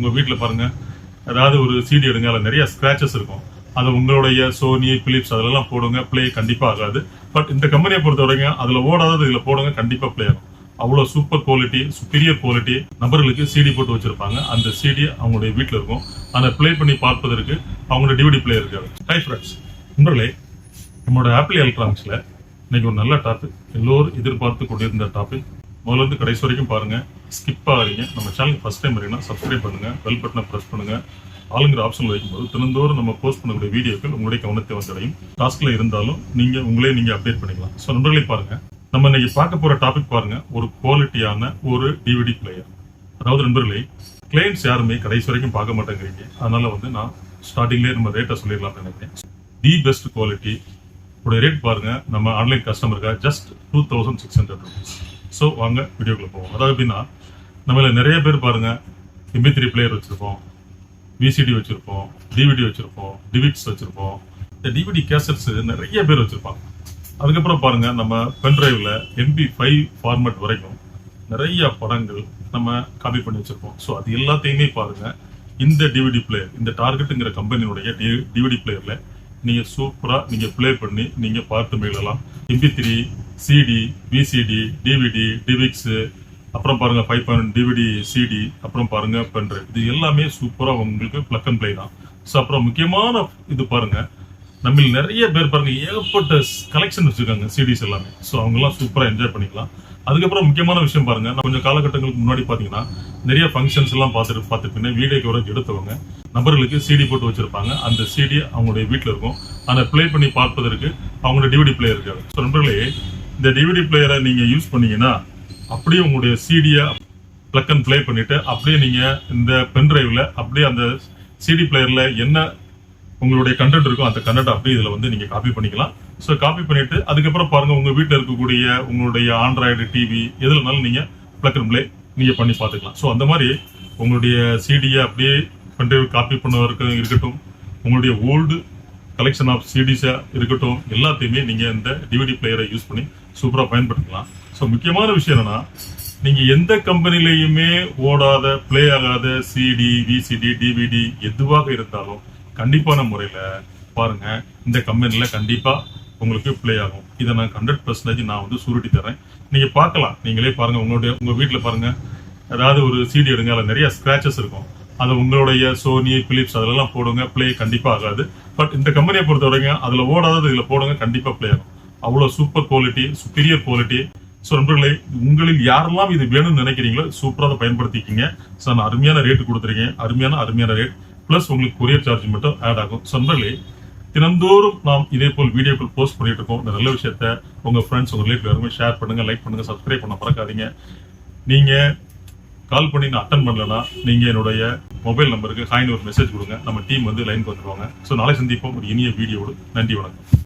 உங்க வீட்டில் பாருங்க. ஏதாவது ஒரு சீடி எடுங்க அதில் நிறைய ஸ்க்ராச்சஸ் இருக்கும். அது உங்களுடைய சோனி பிலிப்ஸ் அதிலெல்லாம் போடுங்க ப்ளே கண்டிப்பா ஆகாது. பட் இந்த கம்பெனியை பொறுத்த வரைக்கும் அதுல ஓடாதது இதுல போடுங்க கண்டிப்பா ப்ளே ஆகும். அவ்வளோ சூப்பர் குவாலிட்டி சுப்பீரியர் குவாலிட்டி நபர்களுக்கு சிடி போட்டு வச்சிருப்பாங்க. அந்த சிடி அவங்களுடைய வீட்டில் இருக்கும். அதை ப்ளே பண்ணி பார்ப்பதற்கு அவங்களோட டிவிடி பிளே இருக்காது ஹை ஃப்ரெண்ட்ஸ் நண்பர்களே நம்மளோட ஆப்பிள் எலக்ட்ரானிக்ஸில் இன்னைக்கு ஒரு நல்ல டாபிக் எல்லோரும் எதிர்பார்த்து கொண்டிருந்த டாபிக் முதல்ல இருந்து கடைசி வரைக்கும் பாருங்கள் ஸ்கிப் ஆகிறீங்க நம்ம சேனல் ஃபஸ்ட் டைம் வரீங்கன்னா சப்ஸ்கிரைப் பண்ணுங்கள் பெல் பட்டனை ப்ரெஸ் பண்ணுங்கள் ஆளுங்கிற ஆப்ஷன் வைக்கும்போது தினந்தோறும் நம்ம போஸ்ட் பண்ணக்கூடிய வீடியோக்கள் உங்களுடைய கவனத்தை வந்தடையும் டாஸ்கில் இருந்தாலும் நீங்கள் உங்களே நீங்கள் அப்டேட் பண்ணிக்கலாம். ஸோ நண்பர்களே பாருங்கள் நம்ம இன்னைக்கு பார்க்க போகிற டாபிக் பாருங்கள் ஒரு குவாலிட்டியான ஒரு டிவிடி பிளேயர் அதாவது நண்பர்களே கிளைண்ட்ஸ் யாருமே கடைசி வரைக்கும் பார்க்க மாட்டேங்கிறீங்க. அதனால் வந்து நான் ஸ்டார்டிங்லேயே நம்ம ரேட்டை சொல்லிடலாம்னு நினைக்கிறேன். தி பெஸ்ட் குவாலிட்டி உடைய ரேட் பாருங்க. நம்ம online கஸ்டமருக்கா just two thousand six hundred rupees so வாங்க வீடியோக்குள்ளே போவோம். அதாவது எப்படின்னா நம்மள நிறைய பேர் பாருங்க எம்பி த்ரீ பிளேயர் வச்சிருப்போம் விசிடி வச்சிருப்போம் டிவிடி வச்சிருப்போம் டிவிட்ஸ் வச்சிருப்போம். இந்த டிவிடி கேசட்ஸ் நிறைய பேர் வச்சிருப்பாங்க. அதுக்கப்புறம் பாருங்க நம்ம பென்ட்ரைவில் எம்பி ஃபைவ் ஃபார்மேட் வரைக்கும் நிறைய படங்கள் நம்ம காப்பி பண்ணி வச்சிருப்போம். ஸோ அது எல்லாத்தையுமே பாருங்க இந்த டிவிடி பிளேயர் இந்த டார்கெட்டுங்கிற கம்பெனியுடைய டிவிடி பிளேயரில் நீங்க சூப்பரா நீங்க ப்ளே பண்ணி நீங்க பார்த்து மேலாம் MP three CD VCD DVD DivX அப்புறம் பாருங்க ஃபைவ் பாயிண்ட் டிவிடி சிடி அப்புறம் பாருங்க பென்ட்ரைவ் இது எல்லாமே சூப்பரா உங்களுக்கு பிளக் அண்ட் ப்ளே தான். ஸோ அப்புறம் முக்கியமான இது பாருங்க நம்ம நிறைய பேர் பாருங்க ஏகப்பட்ட கலெக்ஷன் வச்சிருக்காங்க சிடிஸ் எல்லாமே. ஸோ அவங்கெல்லாம் சூப்பரா என்ஜாய் பண்ணிக்கலாம். அதுக்கப்புறம் முக்கியமான விஷயம் பாருங்க நான் கொஞ்சம் காலகட்டங்களுக்கு முன்னாடி பார்த்தீங்கன்னா நிறைய ஃபங்க்ஷன்ஸ் எல்லாம் பார்த்துட்டு பார்த்துட்டு வீடியோ கவரேஜ் எடுத்தவங்க நபர்களுக்கு சிடி போட்டு வச்சிருப்பாங்க. அந்த சிடி அவங்களுடைய வீட்டில் இருக்கும். அதை ப்ளே பண்ணி பார்ப்பதற்கு அவங்களோட டிவிடி பிளேயர் இருக்காது ஸோ நண்பர்களே இந்த டிவிடி பிளேயரை நீங்கள் யூஸ் பண்ணீங்கன்னா அப்படியே உங்களுடைய சிடியை பிளக் அண்ட் ப்ளே பண்ணிவிட்டு அப்படியே நீங்கள் இந்த பென்டிரைவ்ல அப்படியே அந்த சிடி பிளேயரில் என்ன உங்களுடைய கண்டென்ட் இருக்கோ அந்த கண்டென்ட் அப்படியே இதில் வந்து நீங்கள் காப்பி பண்ணிக்கலாம். ஸோ காப்பி பண்ணிவிட்டு அதுக்கப்புறம் பாருங்கள் உங்கள் வீட்டில் இருக்கக்கூடிய உங்களுடைய ஆண்ட்ராய்டு டிவி எதுலனாலும் நீங்கள் பிளக் அண்ட் ப்ளே நீங்கள் பண்ணி பார்த்துக்கலாம். ஸோ அந்த மாதிரி உங்களுடைய சிடியை அப்படியே பென்ட்ரைவ் காப்பி பண்ணுவதற்கு இருக்கட்டும் உங்களுடைய ஓல்டு கலெக்ஷன் ஆஃப் சிடிஸாக இருக்கட்டும் எல்லாத்தையுமே நீங்கள் இந்த டிவிடி பிளேயரை யூஸ் பண்ணி சூப்பராக பயன்படுத்தலாம். ஸோ முக்கியமான விஷயம் என்னன்னா நீங்கள் எந்த கம்பெனிலையுமே ஓடாத ப்ளே ஆகாத சிடி விசிடி டிவிடி எதுவாக இருந்தாலும் கண்டிப்பான முறையில் பாருங்க. இந்த கம்பெனியில் கண்டிப்பாக உங்களுக்கு ப்ளே ஆகும். இதை நான் ஹண்ட்ரட் பர்சன்டேஜ் நான் வந்து சூரிட்டி தரேன். நீங்கள் பார்க்கலாம். நீங்களே பாருங்கள் உங்களுடைய உங்கள் வீட்டில் பாருங்கள் ஏதாவது ஒரு சிடி எடுங்க. அதில் நிறைய ஸ்க்ராச்சஸ் இருக்கும். அது உங்களுடைய சோனி பிலிப்ஸ் அதெல்லாம் போடுங்க. ப்ளே கண்டிப்பாக ஆகாது. பட் இந்த கம்பெனியை பொறுத்த வரைக்கும் அதில் ஓடாதது இதில் போடுங்க. கண்டிப்பாக ப்ளே ஆகும். அவ்வளோ super quality superior quality so நண்பர்களே உங்களில் யாரெல்லாம் இது வேணும்னு நினைக்கிறீங்களோ சூப்பராக அதை பயன்படுத்திக்கிங்க. ஸோ நான் அருமையான ரேட் கொடுத்துருக்கேன். அருமையான அருமையான ரேட் ப்ளஸ் உங்களுக்கு கொரியர் சார்ஜ் மட்டும் ஆட் ஆகும். ஸோ நண்பர்களே தினந்தோறும் நாம் இதே போல் வீடியோக்கள் போஸ்ட் பண்ணிட்டு இருக்கோம். இந்த நல்ல விஷயத்த உங்கள் ஃப்ரெண்ட்ஸ் உங்கள் ரிலேட்டிவ் எல்லாருமே ஷேர் பண்ணுங்க லைக் பண்ணுங்க சப்ஸ்கிரைப் பண்ண மறக்காதீங்க. நீங்கள் கால் பண்ணி நான் அட்டன் பண்ணலன்னா நீங்கள் என்னுடைய மொபைல் நம்பருக்கு ஹாய்னு ஒரு மெசேஜ் கொடுங்க. நம்ம டீம் வந்து லைனுக்கு வந்துடுவாங்க ஸோ நாளை சந்திப்போம். ஒரு இனிய வீடியோடு நன்றி வணக்கம்.